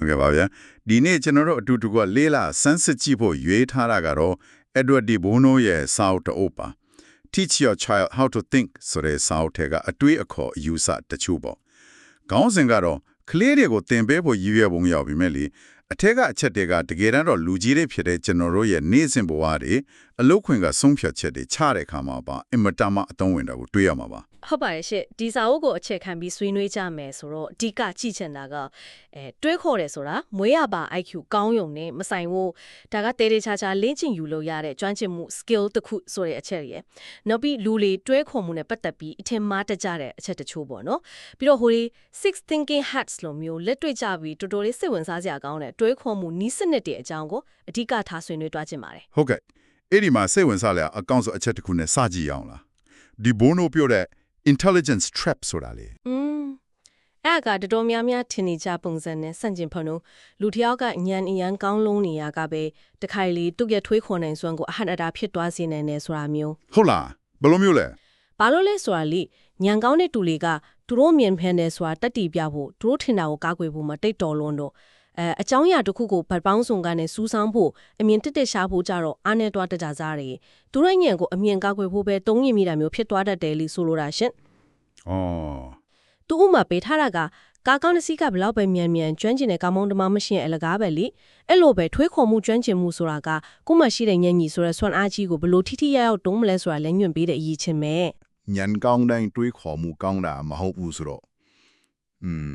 ဟုတ်ကဲ့ပါဗျာဒီနေ့ကျွန်တော်တို့အတူတူကလေးလာစမ်းစစ်ကြည့်ဖို့ရွေးထားတာကတော့ Edward de Bono ရဲ့စာအုပ်တစ်အုပ်ပါ Teach your child how to think ဆိုတဲ့စာအုပ်ထဲကအတွေးအခေါ်အယူဆတချို့ပေါ့ခေါင်းစဉ်ကတော့ကလေးတွေကိုသင်ပေးဖို့ရည်ရွယ်ပုံရောက်ပြီမဲ့လေအထက်ကအချက်တွေကတကယ်တမ်းတော့လူကြီးတွေဖြစ်တဲ့ကျွန်တော်တို့ရဲ့နေ့စဉ်ဘဝတွေ အလုတ်ခွင်ကဆုံးဖြတ်ချက်တွေချတဲ့အခါမှာပါအင်မတန်မှအသုံးဝင်တာကိုတွေ့ရမှာပါဟုတ်ပါတယ်ရှင့်ဒီစာအုပ်ကိုအခြေခံပြီးဆွေးနွေးကြမယ်ဆိုတော့အဓိကကြည့်ချင်တာကအဲတွေးခေါ်တယ်ဆိုတာမွေးရပါ IQ ကောင်းယုံနဲ့မဆိုင်ဘူးဒါကတေးသေးချာချာလင်းချင်ယူလို့ရတဲ့ကျွမ်းကျင်မှု skill တစ်ခုဆိုတဲ့အချက်ရယ်နောက်ပြီးလူလေတွေးခေါ်မှုနဲ့ပတ်သက်ပြီးအထင်မှားတတ်ကြတဲ့အချက်တချို့ပေါ့နော်ပြီးတော့ဟိုဒီ six thinking hats လိုမျိုးလက်တွေ့ကြပြီးတော်တော်လေးစိတ်ဝင်စားစရာကောင်းတဲ့တွေးခေါ်မှုနီးစနစ်တွေအကြောင်းကိုအဓိကထားဆွေးနွေးသွားခြင်းပါတယ်ဟုတ်ကဲ့ အဲ့ဒီမှာစိတ်ဝင်စားလျာအကောင့်ဆိုအချက်တစ်ခုနဲ့စကြည့်ရအောင်လားဒီဘိုနိုပြောတဲ့ intelligence trap ဆိုတာလေอืมအဲ့ဒါကတော်တော်များများထင်နေကြပုံစံနဲ့ဆန့်ကျင်ဖုံလို့လူတစ်ယောက်ကညံအရန်ကောင်းလုံးနေရကပဲတခိုင်လေးတုတ်ရထွေးခွန်နိုင်စွမ်းကိုအဟန့်အတားဖြစ်သွားစေနိုင်တယ်ဆိုတာမျိုးဟုတ်လားဘယ်လိုမျိုးလဲဘာလို့လဲဆိုတာလေညံကောင်းတဲ့တူလေးကသူတို့မြင်ဖန်တယ်ဆိုတာတက်တီပြဖို့သူတို့ထင်တာကိုကာကွယ်ဖို့မတိတ်တော်လွန်းတော့ အဲအကြောင်းအရာတစ်ခုကိုဗတ်ပေါင်းစုံကနေစူးစမ်းဖို့အမြင်တက်တက်ရှားဖို့ကြတော့အားနဲ့တွားတကြစားတယ်သူတို့ညံကိုအမြင်ကာကွယ်ဖို့ပဲတုံးရင်မိတာမျိုးဖြစ်သွားတတ်တယ်လို့ဆိုလိုတာရှင်ဩသူဥမာပေးထားတာကကာကောင်းတစ်စီးကဘလောက်ပဲမြန်မြန်ကျွမ်းကျင်တဲ့ကာမောင်းတမမရှိရင်အလကားပဲလေအဲ့လိုပဲထွေးခေါ်မှုကျွမ်းကျင်မှုဆိုတာကကိုမှရှိတဲ့ညံ့ညီဆိုတဲ့ဆွမ်းအားကြီးကိုဘလို့ထိထိရောက်ရောက်တုံးမလဲဆိုတာလည်းညွှန်ပေးတဲ့အရေးချင်းပဲညံကောင်းတိုင်းတွေးခေါ်မှုကောင်းတာမဟုတ်ဘူးဆိုတော့อืม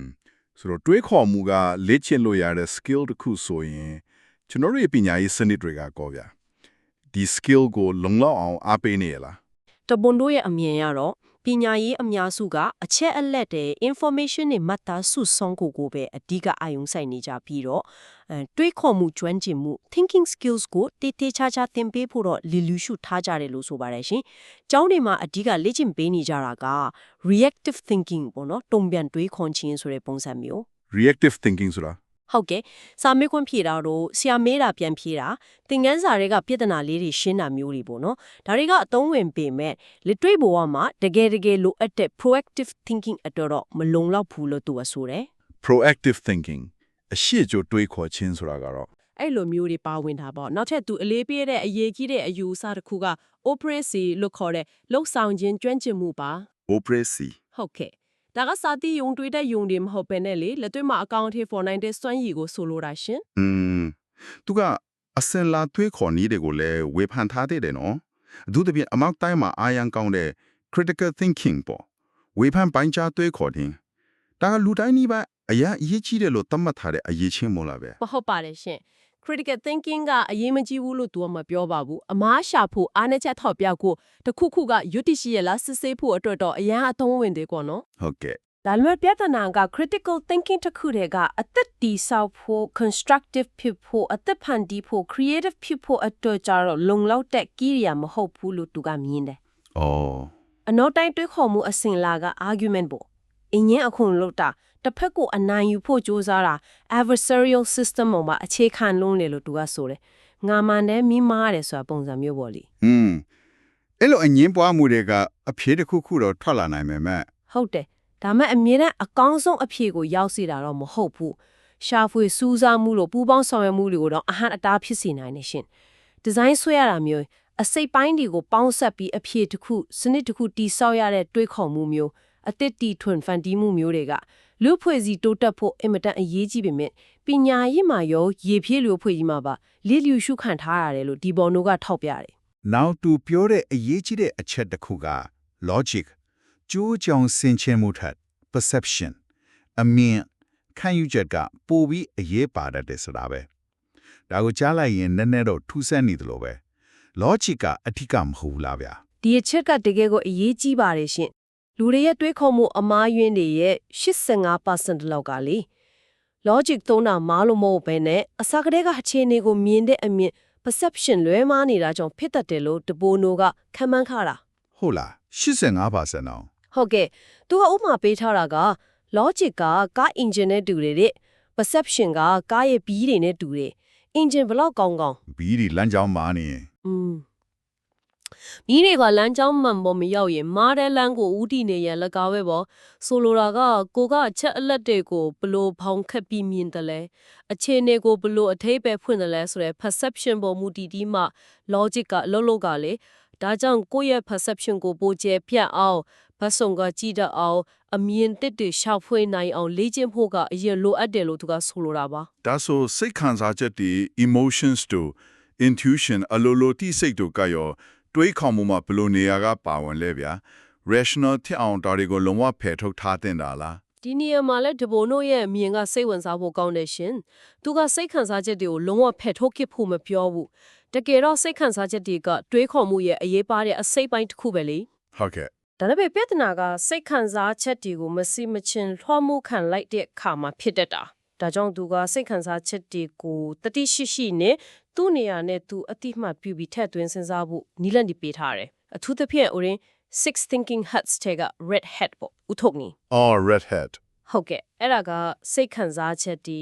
ဆိုတော့တွေးခေါ်မှုကလေ့ကျင့်လို့ရတဲ့ skill တစ်ခုဆိုရင်ကျွန်တော်တို့ရဲ့ပညာရေးစနစ်တွေကကောဗျာဒီ skill ကိုလုံလောက်အောင်အားပေးနေရလားတပွန်တို့ရဲ့အမြင်ကတော့ ပညာရေးအများစုကအချက်အလက်တွေ information တွေမှတ်သားစုဆောင်းကိုကိုပဲအဓိကအာရုံစိုက်နေကြပြီးတော့အဲတွေးခေါ်မှုကျွမ်းကျင်မှု thinking skills ကိုတေးသေးချာချာသင်ပေးဖို့တော့လီလူရှုထားကြတယ်လို့ဆိုပါတယ်ရှင်။ကျောင်းတွေမှာအဓိကလေ့ကျင့်ပေးနေကြတာက reactive thinking ပေါ့နော်တုံ့ပြန်တွေးခေါ်ခြင်းဆိုတဲ့ပုံစံမျိုး reactive thinking ဆိုတာ ဟုတ်ကဲ့စာမေးခွန်းဖြေတာတော့ဆရာမေးတာပြန်ဖြေတာသင်ခန်းစာတွေကပြဿနာလေးတွေရှင်းတာမျိုးတွေပေါ့နော်ဒါတွေကအသုံးဝင်ပေမဲ့လက်တွေ့ဘဝမှာတကယ်တကယ်လိုအပ်တဲ့ proactive thinking အတွက်တော့မလုံလောက်ဘူးလို့သူကဆိုတယ် proactive thinking အရှိအကျိုးတွေးခေါ်ခြင်းဆိုတာကတော့အဲ့လိုမျိုးတွေပါဝင်တာပေါ့နောက်ထပ်သူအလေးပေးတဲ့အရေးကြီးတဲ့အယူအဆတစ်ခုက operacy လို့ခေါ်တဲ့လှုပ်ဆောင်ခြင်းကျွမ်းကျင်မှုပါ operacy ဟုတ်ကဲ့ ဒါကစာတိယုံတွေးတဲ့ယုံတွေမဟုတ်ပဲနဲ့လေလက်တွေ့မှာအကောင့်အထည်ဖော်နိုင်တဲ့စွမ်းရည်ကိုဆိုလိုတာရှင်อืมသူကအစင်လာတွေးခေါ်နည်းတွေကိုလည်းဝေဖန်ထားတဲ့တယ်နော်အထူးသဖြင့်အမောက်တိုင်းမှာအာရန်ကောင်းတဲ့ critical thinking ပေါ့ဝေဖန်ပိုင်းခြားတွေးခေါ်ခြင်းဒါကလူတိုင်းဒီပါအရာအရေးကြီးတယ်လို့သတ်မှတ်ထားတဲ့အရေးချင်းမို့လားပဲမဟုတ်ပါတယ်ရှင် critical thinking ကအရေးမကြီးဘူးလို့သူကမပြောပါဘူးအမားရှာဖို့အားနဲ့ချက်ထောက်ပြကိုတခုခုကယွတ်တိရှိရလားစစ်ဆေးဖို့အတွက်တော့အရန်အသုံးဝင်တယ်ကွာနော်ဟုတ်ကဲ့ဒါပေမဲ့ပြဿနာက critical thinking တစ်ခုတည်းကအသက်တည်ဆောက်ဖို့ constructive ဖြစ်ဖို့အသက်ဖန်တီးဖို့ creative ဖြစ်ဖို့အတွက်ကြတော့လုံလောက်တဲ့ကိရိယာမဟုတ်ဘူးလို့သူကမြင်တယ်ဩအနောက်တိုင်းတွေးခေါ်မှုအစဉ်လာက argument ပေါ့အင်းရင်အခုလို့တာ တစ်ဖက်ကိုအနိုင်ယူဖို့ကြိုးစားတာ adversarial system ပေါ်မှာအခြေခံလုံးလေလို့သူကဆိုတယ်ငါမှန်တယ်မိမားတယ်ဆိုတာပုံစံမျိုးပေါ့လေอืมအဲ့လိုအငင်းပွားမှုတွေကအဖြေတစ်ခုခုတော့ထွက်လာနိုင်မယ်မဲ့ဟုတ်တယ်ဒါမဲ့အမြင်နဲ့အကောင်းဆုံးအဖြေကိုရောက်စီတာတော့မဟုတ်ဘူးရှာဖွေစူးစမ်းမှုလို့ပူပေါင်းဆောင်ရွက်မှုတွေကိုတော့အဟန့်အတားဖြစ်စေနိုင်နေရှင်ဒီဇိုင်းဆွဲရတာမျိုးအစိတ်ပိုင်းတွေကိုပေါင်းဆက်ပြီးအဖြေတစ်ခုစနစ်တစ်ခုတိဆောက်ရတဲ့တွေးခေါ်မှုမျိုးအသစ်တီထွန်ဖန်တီးမှုမျိုးတွေက လူဖွဲ့စည်းတိုးတက်ဖို့အင်မတန်အရေးကြီးပေမဲ့ပညာရေးမှာရောရေဖြည့်လူဖွဲ့ကြီးမှာပါလိလျူရှုခံထားရတယ်လို့ဒီဘော်နိုကထောက်ပြတယ်နောက်သူပြောတဲ့အရေးကြီးတဲ့အချက်တစ်ခုက logic ကြိုးကြောင်ဆင်ခြင်မှုထက် perception အမြင်ခံယူချက်ကပိုပြီးအရေးပါတတ်တယ်ဆိုတာပဲဒါကိုကြားလိုက်ရင်နည်းနည်းတော့ထူးဆန်းနေတယ်လို့ပဲ logic ကအထီးကမဟုတ်ဘူးလားဗျာဒီအချက်ကတကယ်ကိုအရေးကြီးပါတယ်ရှင် လူတွေရဲ့တွေးခေါ်မှုအမားယွင်းတွေရဲ့85%လောက်ကလေ logic သုံးတာမားလို့မဟုတ်ဘဲနဲ့အစကတည်းကအခြေအနေကိုမြင်တဲ့အမြင် perception လွဲမှားနေတာကြောင့်ဖြစ်တတ်တယ်လို့တပိုနိုကခံမှန်းခါတာဟုတ်လား85%အောင်ဟုတ်ကဲ့သူကဥပမာပေးထားတာက logic ကကား engine နဲ့တူတယ်တဲ့ perception ကကားရဲ့ဘီးတွေနဲ့တူတယ် engine ဘလောက်ကောင်းကောင်းဘီဒီလမ်းကြောင်းမာနေရင်อืม မိတွေကလမ်းကြောင်းမှန်ပေါ်မရောက်ရင်မားတဲ့လမ်းကိုဦးတည်နေရန်လကားပဲပေါ့ဆိုလိုတာကကိုကအချက်အလက်တွေကိုဘလို့ဖောင်ခက်ပြီးမြင်တယ်လဲအခြေအနေကိုဘလို့အထိပ္ပယ်ဖွင့်တယ်လဲဆိုတဲ့ perception ပေါ်မူတည်ပြီးမှ logic ကအလုံးလုံးကလေဒါကြောင့်ကိုယ့်ရဲ့ perception ကိုပိုကျပြတ်အောင်ဘတ်စုံကကြည့်တတ်အောင်အမြင်တစ်တွေရှောက်ဖွေးနိုင်အောင်လေ့ကျင့်ဖို့ကအရင်လိုအပ်တယ်လို့သူကဆိုလိုတာပါဒါဆိုစိတ်ခံစားချက်တွေ emotions တို့ intuition အလိုလိုတိစိတ်တို့ကရော တွေးခေါ်မှုမှာဘယ်လိုနေရာကပါဝင်လဲဗျာ rational ထက်အောင်ဒါတွေကိုလုံးဝဖယ်ထုတ်ထားတင်တာလားဒီနေရာမှာလဲဒဘိုနိုရဲ့အမြင်ကစိတ်ဝင်စားဖို့ကောင်းတယ်ရှင်။သူကစိတ်ခံစားချက်တွေကိုလုံးဝဖယ်ထုတ်ခဲ့ဖို့မပြောဘူး။တကယ်တော့စိတ်ခံစားချက်တွေကတွေးခေါ်မှုရဲ့အရေးပါတဲ့အစိတ်ပိုင်းတစ်ခုပဲလေ။ဟုတ်ကဲ့ဒါပေမဲ့ပြဿနာကစိတ်ခံစားချက်တွေကိုမစီမချင်းထွားမှုခံလိုက်တဲ့အခါမှာဖြစ်တတ်တာ။ ဒါကြောင့်သူကစိတ်ခံစားချက်တွေကိုတတိရှိရှိနဲ့သူ့နေရာနဲ့သူအတိမှတ်ပြုပြီးထက်သွင်းစဉ်းစားဖို့နီးလန့်ဒီပေးထားတယ်။အထူးသဖြင့် Orin Six Thinking Hats တဲ့က Red Hat ပေါ့ဥထုတ်နီ oh red hat ဟုတ်ကဲ့အဲ့ဒါကစိတ်ခံစားချက်ဒီ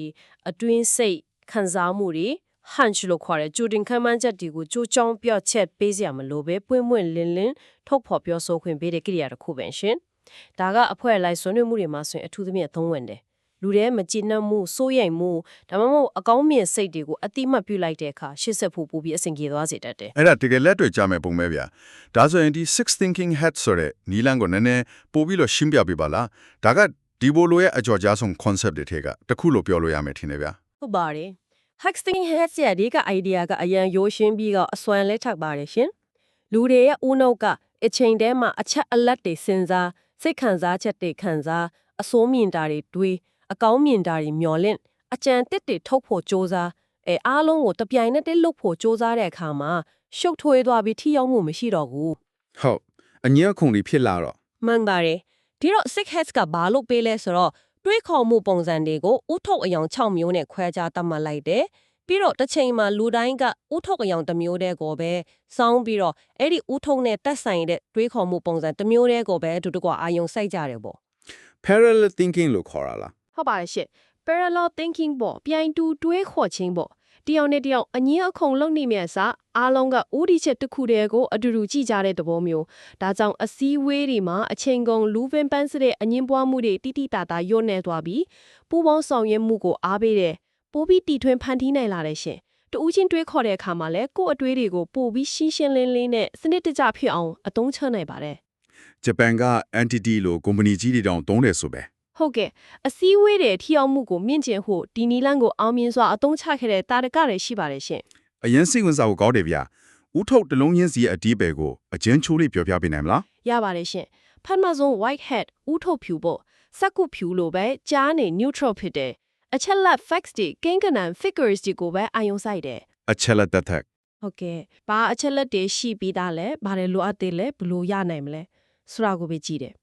အတွင်းစိတ်ခံစားမှုတွေ hunch လို့ခေါ်တဲ့ကြိုတင်ခံမှန်းချက်တွေကိုကြိုးကြောင်းပြော့ချက်ပေးစရာမလိုပဲပွင့်ပွင့်လင်းလင်းထုတ်ဖော်ပြောဆိုခွင့်ပေးတဲ့ကိရိယာတစ်ခုပဲရှင်ဒါကအဖွဲလိုက်ဆွေးနွေးမှုတွေမှာဆိုရင်အထူးသဖြင့်အသုံးဝင်တယ် လူတွေမကြည်နှံ့မှုစိုးရိမ်မှုဒါမှမဟုတ်အကောင်းမြင်စိတ်တွေကိုအတိမတ်ပြုလိုက်တဲ့အခါရှေ့ဆက်ဖို့ပိုပြီးအဆင်ပြေသွားစေတတ်တယ်အဲ့ဒါတကယ်လက်တွေ့ကြမယ်ပုံပဲဗျာဒါဆိုရင်ဒီ six thinking hat ဆိုတဲ့နီလန်ကိုနည်းနည်းပို့ပြီးလို့ရှင်းပြပေးပါလားဒါကဒီဘိုလိုရဲ့အကြော်ကြားဆုံး concept တွေထဲကတစ်ခုလို့ပြောလို့ရမယ်ထင်တယ်ဗျာဟုတ်ပါတယ် Huxting Heads ရဲ့ဒီက idea ကအရန်ရိုးရှင်းပြီးတော့အစွမ်းလဲထပ်ပါတယ်ရှင်လူတွေရဲ့ဦးနှုတ်ကအချိန်တည်းမှာအချက်အလက်တွေစဉ်းစားစိတ်ခံစားချက်တွေခံစားအစိုးမြင်တာတွေတွေး အကောင်းမြင်တာတွေမျောလင့်အကြံတစ်တွေထုတ်ဖို့စူးစမ်းအဲအားလုံးကိုတပြိုင်နက်တည်းလှုပ်ဖို့စူးစမ်းတဲ့အခါမှာရှုပ်ထွေးသွားပြီးထိရောက်မှုမရှိတော့ဘူးဟုတ်အငြင်းခုန်တွေဖြစ်လာတော့မှန်ပါတယ်ဒီတော့ sick heads ကဘာလို့ပေးလဲဆိုတော့တွေးခေါ်မှုပုံစံတွေကိုဥထုတ်အယောင်6မျိုးနဲ့ခွဲခြားသတ်မှတ်လိုက်တယ်ပြီးတော့တစ်ချိန်မှာလူတိုင်းကဥထုတ်အယောင်တစ်မျိုးတည်းကိုပဲစောင်းပြီးတော့အဲ့ဒီဥထုတ်နဲ့တက်ဆိုင်တဲ့တွေးခေါ်မှုပုံစံတစ်မျိုးတည်းကိုပဲအတူတကွာအာယုံစိုက်ကြတယ်ပေါ့ parallel thinking လို့ခေါ်တာလား ဟုတ်ပါတယ်ရှင့် parallel thinking ပေါ့ပြိုင်တူတွေးခေါ်ခြင်းပေါ့တယောက်နဲ့တယောက်အငင်းအခုံလုံနေမြတ်စားအားလုံးကဥဒီချက်တစ်ခုတည်းကိုအတူတူကြည့်ကြတဲ့သဘောမျိုးဒါကြောင့်အစည်းအဝေးတွေမှာအချိန်ကုန်လူပင်ပန်းစတဲ့အငင်းပွားမှုတွေတိတိတတာညွတ်နေသွားပြီးပူပေါင်းဆောင်ရွက်မှုကိုအားပေးတယ်ပိုပြီးတီထွင်ဖန်တီးနိုင်လာတဲ့ရှင်တူးချင်းတွေးခေါ်တဲ့အခါမှာလဲကိုယ့်အတွေးတွေကိုပိုပြီးရှင်းရှင်းလင်းလင်းနဲ့စနစ်တကျဖြစ်အောင်အသုံးချနိုင်ပါတယ်ဂျပန်က entity လို့ company ကြီးတွေတောင်သုံးတယ်ဆိုပဲ ဟုတ်ကဲ့အစည်းအဝေးတွေထီအောင်မှုကိုမြင့်ကျင်ဖို့ဒီနီလန်းကိုအောင်မြင်စွာအသုံးချခဲ့တဲ့တာရကတွေရှိပါတယ်ရှင်အရင်စိတ်ဝင်စားဖို့ကောင်းတယ်ဗျာဥထုတ်တလုံးချင်းစီရဲ့အတီးပဲကိုအကျဉ်းချိုးလေးပြောပြပေးနိုင်မလားရပါတယ်ရှင်ဖတ်မဆုံး white hat ဥထုတ်ဖြူပေါ့စက္ကုဖြူလိုပဲကြားနေ neutral ဖြစ်တယ်အချက်လက် facts တွေကိန်းကနန် figures တွေကိုပဲအာရုံစိုက်တယ်အချက်လက်သက်သက်ဟုတ်ကဲ့ဘာအချက်လက်တွေရှိပြီးသားလဲဘာတွေလိုအပ်သေးလဲဘယ်လိုရနိုင်မလဲဆိုတာကိုပဲကြည့်တယ်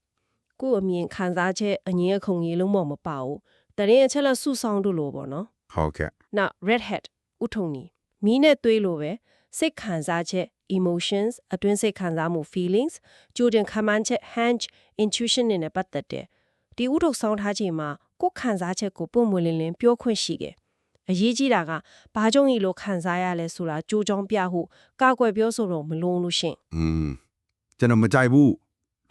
ကို့အမြင်ခံစားချက်အငင်းအခုံကြီးလုံးမမပါဘူးတရင်အချက်လက်စုဆောင်တို့လိုပေါ့နော်ဟုတ်ကဲ့နောက် red hat ဥထုံနီမီးနဲ့သွေးလိုပဲစိတ်ခံစားချက် emotions အတွင်းစိတ်ခံစားမှု feelings ကြိုတင်ခံမှန်းချက် hunch intuition တွေနဲ့ပတ်သက်တယ်ဒီဥထုံဆောင်ထားချိန်မှာကိုယ်ခံစားချက်ကိုပုံမွေလင်းလင်းပြောခွင့်ရှိတယ်အရေးကြီးတာကဘာကြောင့်ဤလိုခံစားရလဲဆိုတာကြိုးကြောင်းပြဟုကာကွယ်ပြောဆိုတော့မလုံးလို့ရှင့်อืมကျွန်တော်မကြိုက်ဘူး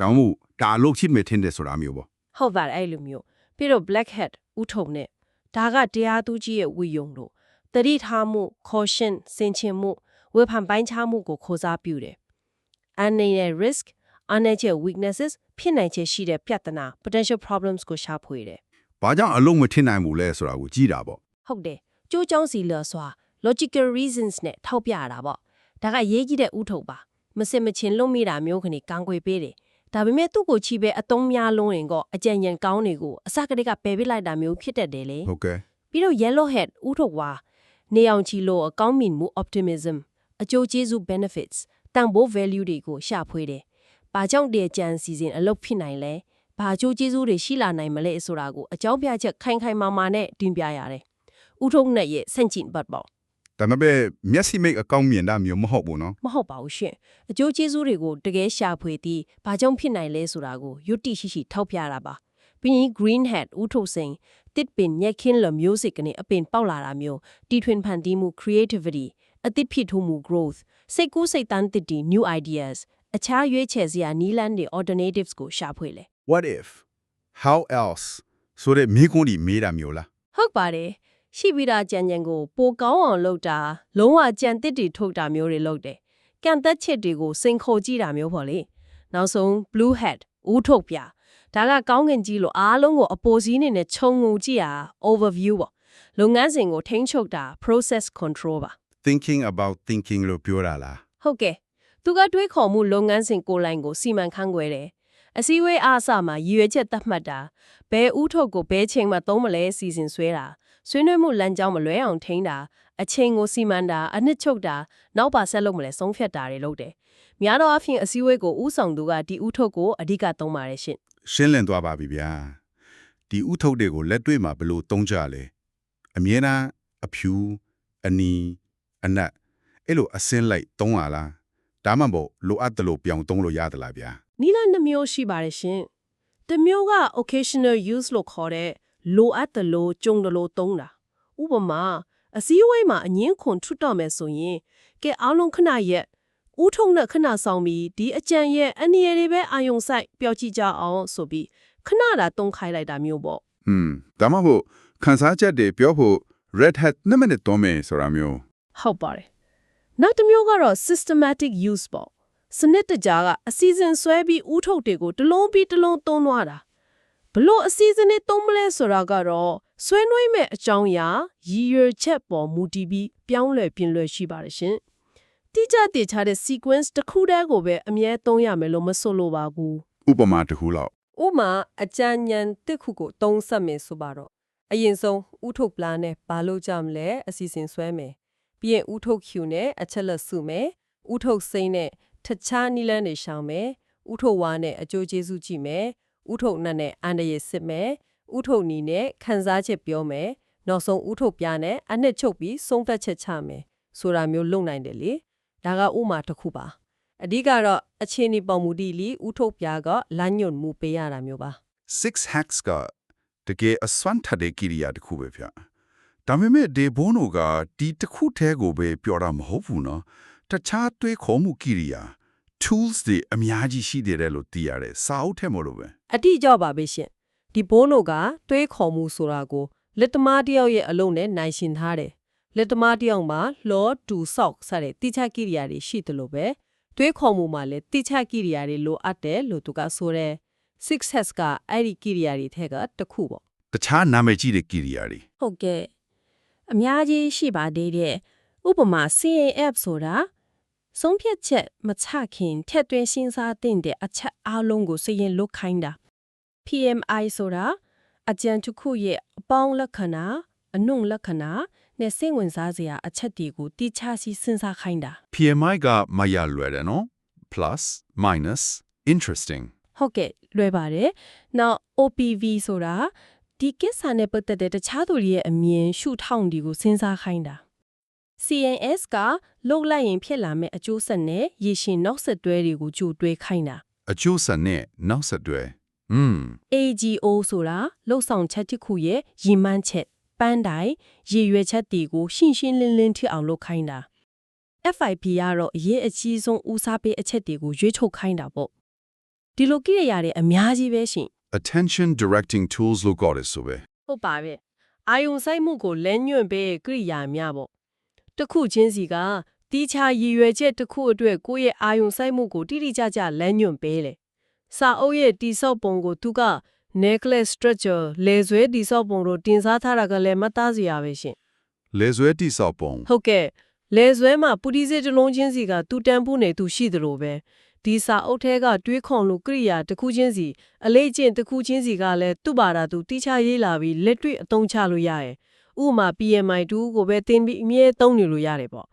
တောင်းမှု ဒါလို့ချစ်မယ်ထင်တယ်ဆိုတာမျိုးပေါ့ဟုတ်ပါတယ်အဲ့လိုမျိုးပြီးတော့ black hat ဥထုံနဲ့ဒါကတရားသူကြီးရဲ့ဝီယုံလို့တတိထားမှု caution စင်ချင်မှုဝေဖန်ပိုင်းခြားမှုကိုခိုးစားပြုတယ်အန်နေတဲ့ risk အန်နေချက် weaknesses ဖြစ်နိုင်ချက်ရှိတဲ့ပြဿနာ potential problems ကိုရှာဖွေတယ်ဘာကြောင့်အလုံးမထင်နိုင်ဘူးလဲဆိုတာကိုကြည့်တာပေါ့ဟုတ်တယ်ကြိုးကြောင်းစီလစွာ logical reasons နဲ့ထောက်ပြရတာပေါ့ဒါကရေးကြီးတဲ့ဥထုပ်ပါမစင်မချင်းလွတ်မိတာမျိုးခဏကံကွေပေးတယ် ဒါပေမဲ့သူ့ကိုချီပဲအတုံးများလုံးရင်ကောအကြံဉာဏ်ကောင်းတွေကိုအစကတည်းကပယ်ပစ်လိုက်တာမျိုးဖြစ်တတ်တယ်လေဟုတ်ကဲ့ပြီးတော့ yellow head ဥထုတ်ဝါနေအောင်ချီလို့အကောင်းမြင်မှု optimism အကျိုးကျေးဇူး benefits တန်ဖိုး value တွေကိုရှာဖွေတယ်။ဘာကြောင့်တည်းကြံစီစဉ်အလုပ်ဖြစ်နိုင်လဲ။ဘာအကျိုးကျေးဇူးတွေရှိလာနိုင်မလဲဆိုတာကိုအကြောင်းပြချက်ခိုင်ခိုင်မာမာနဲ့တင်ပြရတယ်။ဥထုတ်နဲ့ရဲ့ဆန့်ကျင်ဘတ်ပေါ့ ဒါပေမဲ့မျက်စိမိတ်အကောင့်မြင်တာမျိုးမဟုတ်ဘူးနော်မဟုတ်ပါဘူးရှင်။အကျိုးကျေးဇူးတွေကိုတကယ်ရှာဖွေပြီးဘာကြောင့်ဖြစ်နိုင်လဲဆိုတာကိုယုတ်တိရှိရှိထောက်ပြတာပါ။ပြီးရင် green hat ဥထုတ်စိန်တစ်ပင်ညက်ခင်းလမျိုးစစ်ကနေအပင်ပေါက်လာတာမျိုးတီထွင်ဖန်တီးမှု creativity အသစ်ဖြစ်ထိုးမှု growth စိတ်ကူးစိတ်တန်းတစ်တီ new ideas အခြားရွေးချယ်စရာနီးလန်းတွေ alternatives ကိုရှာဖွေလေ what if how else ဆိုတဲ့မိကွန်းဒီမေးတာမျိုးလားဟုတ်ပါတယ် ရှိပြီးသားကြံကြံကိုပိုကောင်းအောင်လုပ်တာလုံးဝကြံတစ်တီထုတ်တာမျိုးတွေလုပ်တယ်ကံသက်ချက်တွေကိုစိန်ခေါ်ကြည့်တာမျိုးပေါ့လေနောက်ဆုံး blue hat ဦးထုတ်ပြဒါကကောင်းကင်ကြီးလို့အားလုံးကိုအပေါ်စီးနေနဲ့ခြုံငုံကြည့်ရ overview ပေါ့လုပ်ငန်းစဉ်ကိုထိန်းချုပ်တာ process control ပါ thinking about thinking လို့ပြောတာလားဟုတ်ကဲ့သူကတွေးခေါ်မှုလုပ်ငန်းစဉ်ကိုယ်လိုင်ကိုစီမံခန့်ခွဲတယ်အစည်းအဝေးအားအစမှာရည်ရွယ်ချက်သတ်မှတ်တာဘယ်ဥထုတ်ကိုဘယ်ချိန်မှသုံးမလဲစီစဉ်ဆွဲတာ ဆွေးနွေးမှုလမ်းကြောင်းမလွဲအောင်ထိန်းတာအချိန်ကိုစီမံတာအနှစ်ချုပ်တာနောက်ပါဆက်လုပ်မလဲဆုံးဖြတ်တာတွေလုပ်တယ်များသောအားဖြင့်အစည်းအဝေးကိုဥဆောင်သူကဒီဥထုတ်ကိုအဓိကသုံးပါတယ်ရှင်ရှင်းလင်းသွားပါပြီဗျာဒီဥထုတ်တွေကိုလက်တွေ့မှာဘယ်လိုသုံးကြလဲအမြဲတမ်းအဖြူအနီအနက်အဲ့လိုအစင်းလိုက်သုံးရလားဒါမှမဟုတ်လိုအပ်တယ်လို့ပြောင်းသုံးလို့ရသလားဗျာနီလာနှမျိုးရှိပါတယ်ရှင်။တစ်မျိုးက occasional use လို့ခေါ်တဲ့ လိုအပ်တယ်လို့ကြုံတယ်လို့သုံးတာ။ဥပမာအစည်းအဝေးမှာအငင်းခွန်ထွတ်တော့မယ်ဆိုရင်ကဲအားလုံးခဏရက်ဥထုံနဲ့ခဏဆောင်ပြီးဒီအကြံရဲ့အနည်းရည်ပဲအာယုံဆိုင်ပျောက်ကြည့်ကြအောင်ဆိုပြီးခဏတာတုံးခိုင်းလိုက်တာမျိုးပေါ့ဟွန်းဒါမှမဟုတ်ခန်းစားချက်တွေပြောဖို့ red hat နမနဲ့တော့မယ်ဆိုတာမျိုးဟုတ်ပါတယ်။နောက်တစ်မျိုးကတော့ systematic use ပေါ့။စနစ်တကျကအစီအစဉ်ဆွဲပြီးဥထုတ်တွေကိုတစ်လုံးပြီးတစ်လုံးသုံးသွားတာ။ ဘလို့အစီအစဉ်တွေသုံးမလဲဆိုတာကတော့ဆွဲနွေးမဲ့အကြောင်းအရာရည်ရွယ်ချက်ပေါ်မူတည်ပြီးပြောင်းလဲပြင်လွယ်ရှိပါတယ်ရှင်။တိကျတည်ချတဲ့ sequence တစ်ခုတည်းကိုပဲအမြဲသုံးရမယ်လို့မဆိုလိုပါဘူး။ဥပမာတစ်ခုလောက်ဥမာအကြံဉာဏ်တစ်ခုကိုသုံးဆက်မယ်ဆိုပါတော့အရင်ဆုံးဥထုတ်ပလာနဲ့ဘာလို့ကြမလဲအစီအစဉ်ဆွဲမယ်ပြီးရင်ဥထုတ်ဖြူနဲ့အချက်လက်စုမယ်ဥထုတ်စိမ့်နဲ့တခြားနီလန်းတွေရှောင်မယ်ဥထုတ်ဝါနဲ့အကျိုးကျေးဇူးကြည့်မယ် ဥထုတ်နတ်နဲ့အန္တရာယ်စစ်မယ်ဥထုတ်နီနဲ့ခန်းစားချက်ပြောမယ်နောက်ဆုံးဥထုတ်ပြားနဲ့အနှစ်ချုပ်ပြီးဆုံးဖြတ်ချက်ချမယ်ဆိုတာမျိုးလုပ်နိုင်တယ်လေဒါကဥမာတစ်ခုပါအဓိကတော့အခြေအနေပေါ်မူတည်လီဥထုတ်ပြားကလမ်းညွှန်မှုပေးရတာမျိုးပါ6 hacks ကတကယ်အစွမ်းထက်တဲ့ကိရိယာတစ်ခုပဲဗျဒါပေမဲ့ဒေဘွန်တို့ကဒီတစ်ခုတည်းကိုပဲပြောတာမဟုတ်ဘူးနော်တခြားတွေးခေါ်မှုကိရိယာ tools တွေအများကြီးရှိတယ်လို့သိရတယ်စာအုပ်ထဲမှာလို့ပဲအတိအကျပါပဲရှင်ဒီဘိုးနိုကတွေးခေါ်မှုဆိုတာကိုလက်သမားတစ်ယောက်ရဲ့အလုံးနဲ့နိုင်ရှင်ထားတယ်လက်သမားတစ်ယောက်မှာလောတူဆောက်စတဲ့တိကျကိရိယာတွေရှိတယ်လို့ပဲတွေးခေါ်မှုမှာလည်းတိကျကိရိယာတွေလိုအပ်တယ်လို့သူကဆိုတယ် 6s ကအဲ့ဒီကိရိယာတွေထဲကတစ်ခုပေါ့တခြားနာမည်ကြီးတဲ့ကိရိယာတွေဟုတ်ကဲ့အများကြီးရှိပါသေးတယ်ဥပမာ CAF ဆိုတာ ဆုံးဖြတ်ချက်မချခင်ထက်သွင်းစဉ်းစားတဲ့အချက်အလုံးကိုစရင်လုတ်ခိုင်းတာ PMI ဆိုတာအကြံတစ်ခုရဲ့အပေါင်းလက္ခဏာအနုလက္ခဏာနဲ့စိတ်ဝင်စားစရာအချက်တွေကိုတိကျစီစဉ်းစားခိုင်းတာ PMI ကမရလွယ်တယ်နော် plus minus interesting ဟုတ်ကဲ့လွယ်ပါတယ်။နောက် OPV ဆိုတာဒီကိစ္စနဲ့ပတ်သက်တဲ့တခြားသူတွေရဲ့အမြင်ရှုထောင့်တွေကိုစဉ်းစားခိုင်းတာ။ CNS ကလုတ်လိုက်ရင်ဖြစ်လာမယ့်အကျိုးဆက်နဲ့ရည်ရှင်နောက်ဆက်တွဲတွေကိုကြိုတွဲခိုင်းတာအကျိုးဆက်နဲ့နောက်ဆက်တွဲอืม။ AGO ဆိုတာလှုပ်ဆောင်ချက်တစ်ခုရဲ့ရည်မှန်းချက်ပန်းတိုင်ရည်ရွယ်ချက်တွေကိုရှင်းရှင်းလင်းလင်းထအောင်လုပ်ခိုင်းတာ။ FIP ကတော့အရေးအကြီးဆုံးဦးစားပေးအချက်တွေကိုရွေးထုတ်ခိုင်းတာပေါ့။ဒီလိုကိရိယာတွေအများကြီးပဲရှင် attention directing tools လို့ခေါ်တယ်ဆိုပဲဟုတ်ပါပဲအာယုံဆိုင်မှုကိုလဲညွန့်ပေးကိရိယာများပေါ့ တစ်ခုချင်းစီကတီးခြားရည်ရွယ်ချက်တစ်ခုအတွက်ကိုယ့်ရဲ့အာယုံဆိုင်မှုကိုတိတိကျကျလဲညွန့်ပေးလေစာအုပ်ရဲ့တိဆောက်ပုံကိုသူက necklace structure လေဆွဲတိဆောက်ပုံတို့တင်စားထားတာကလည်းမသားစရာပဲရှင်လေဆွဲတိဆောက်ပုံဟုတ်ကဲ့လေဆွဲမှာပူတီစေတစ်လုံးချင်းစီကသူတန်းဖို့နေသူရှိသလိုပဲဒီစာအုပ်ထဲကတွေးခွန်လို့ကိရိယာတစ်ခုချင်းစီအလေးကျင့်တစ်ခုချင်းစီကလည်းသူ့ဘာသာသူတိကျရေးလာပြီးလက်တွေ့အသုံးချလို့ရတယ် ဥပမာ PMI 2ကိုပဲသင်ပြီးအမြဲသုံးနေလို့ရတယ်ပေါ့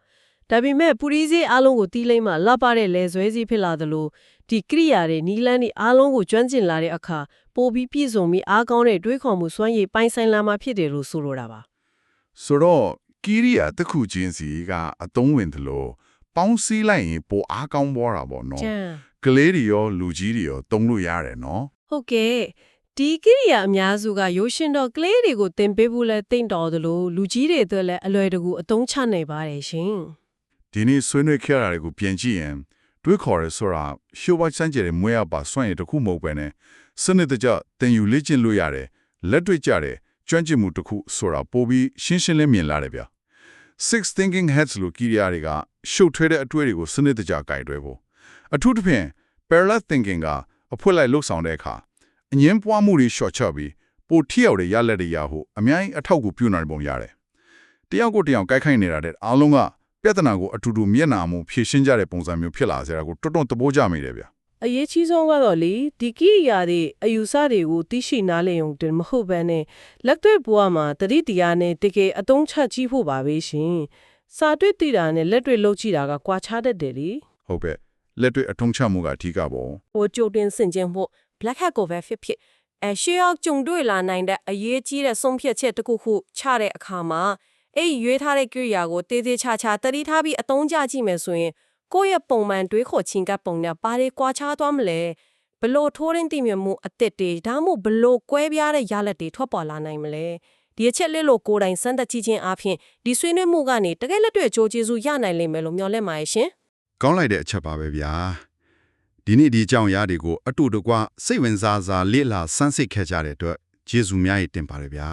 ဒါပေမဲ့ပူရီစေးအားလုံးကိုတီးလိမ့်မှလှပတဲ့လေဆွဲစီဖြစ်လာသလိုဒီကိရိယာတွေနီလန်းတွေအားလုံးကိုကျွမ်းကျင်လာတဲ့အခါပိုပြီးပြည့်စုံပြီးအားကောင်းတဲ့တွေးခေါ်မှုစွမ်းရည်ပိုင်ဆိုင်လာမှဖြစ်တယ်လို့ဆိုလိုတာပါဆိုတော့ကိရိယာတစ်ခုချင်းစီကအသုံးဝင်တယ်လို့ပေါင်းစည်းလိုက်ရင်ပိုအားကောင်းသွားတာပေါ့နော်ကျန်ကလေးတွေရောလူကြီးတွေရောသုံးလို့ရတယ်နော်ဟုတ်ကဲ့ ဒီကိရိယာအများစုကရိုးရှင်တော့ကလေးတွေကိုသင်ပေးဖို့လဲတင့်တော်သလိုလူကြီးတွေအတွက်လည်းအလွယ်တကူအသုံးချနိုင်ပါတယ်ရှင်ဒီနေ့ဆွေးနွေးခဲ့တာတွေကိုပြန်ကြည့်ရင်တွေးခေါ်ရဲဆိုတာရှိုးဝါစမ်းကြတဲ့မွေးရပါစွန့်ရည်တစ်ခုမဟုတ်ပဲနဲ့စနစ်တကျတင်ယူလေ့ကျင့်လို့ရတယ်လက်တွေ့ကြတဲ့ကျွမ်းကျင်မှုတစ်ခုဆိုတာပိုပြီးရှင်းရှင်းလင်းမြင်လာတယ်ဗျ six thinking heads လို့ကြည်ရတွေကရှုပ်ထွေးတဲ့အတွေ့အတွေကိုစနစ်တကျကင်တွဲဖို့အထူးသဖြင့် parallel thinking ကအဖွက်လိုက်လှုပ်ဆောင်တဲ့အခါ အငင်းပွားမှုတွေရှော့ချပြီးပိုထိရောက်တဲ့ရလက်တွေရဖို့အများကြီးအထောက်အကူပြုနိုင်ပုံရတယ်တယောက်ကိုတယောက်ကြိုက်ခိုက်နေတာတဲ့အားလုံးကပြဿနာကိုအတူတူမျက်နှာမှုဖြေရှင်းကြတဲ့ပုံစံမျိုးဖြစ်လာစေတာကိုတော်တော်သဘောကျမိတယ်ဗျအရေးကြီးဆုံးကတော့လေဒီကိရိယာတွေအယူဆတွေကိုသိရှိနားလည်ုံတင်မဟုတ်ဘဲနဲ့လက်တွေ့ဘဝမှာတတိတရားနဲ့တကယ်အသုံးချကြည့်ဖို့ပါပဲရှင်စာတွေ့တည်တာနဲ့လက်တွေ့လုပ်ကြည့်တာကကွာခြားတတ်တယ်လေဟုတ်ပဲလက်တွေ့အထုံးချမှုကအထူးကပေါ့ဟိုကြိုတင်ဆင်ခြင်ဖို့ black hat ကိုပဲဖြစ်ဖြစ်အရှေ့ရောက်ကြုံတွေ့လာနိုင်တဲ့အရေးကြီးတဲ့ဆုံးဖြတ်ချက်တစ်ခုခုချတဲ့အခါမှာအဲ့ဒီရွေးထားတဲ့ကိရိယာကိုတေးသေးချာချာတတိထားပြီးအသုံးချကြည့်မယ်ဆိုရင်ကိုယ့်ရဲ့ပုံမှန်တွေးခေါ်ချင်းကပ်ပုံနဲ့ဘာတွေကွာခြားသွားမလဲဘလို့ထိုးရင်းတိမြမှုအသက်တွေဒါမှမဟုတ်ဘလို့ကွဲပြားတဲ့ရလက်တွေထွက်ပေါ်လာနိုင်မလဲဒီအချက်လေးလို့ကိုယ်တိုင်စမ်းသပ်ကြည့်ခြင်းအပြင်ဒီဆွေးနွေးမှုကနေတကယ်လက်တွေ့အကျိုးကျေးဇူးရနိုင်လိမ့်မယ်လို့မျှော်လင့်ပါရဲ့ရှင်ကောင်းလိုက်တဲ့အချက်ပါပဲဗျာ ဒီနေ့ဒီအကြောင်းအရာတွေကိုအတူတကွစိတ်ဝင်စားစားလေ့လာစမ်းစစ်ခဲ့ကြတဲ့အတွက်ကျေးဇူးများကြီးတင်ပါတယ်ဗျာ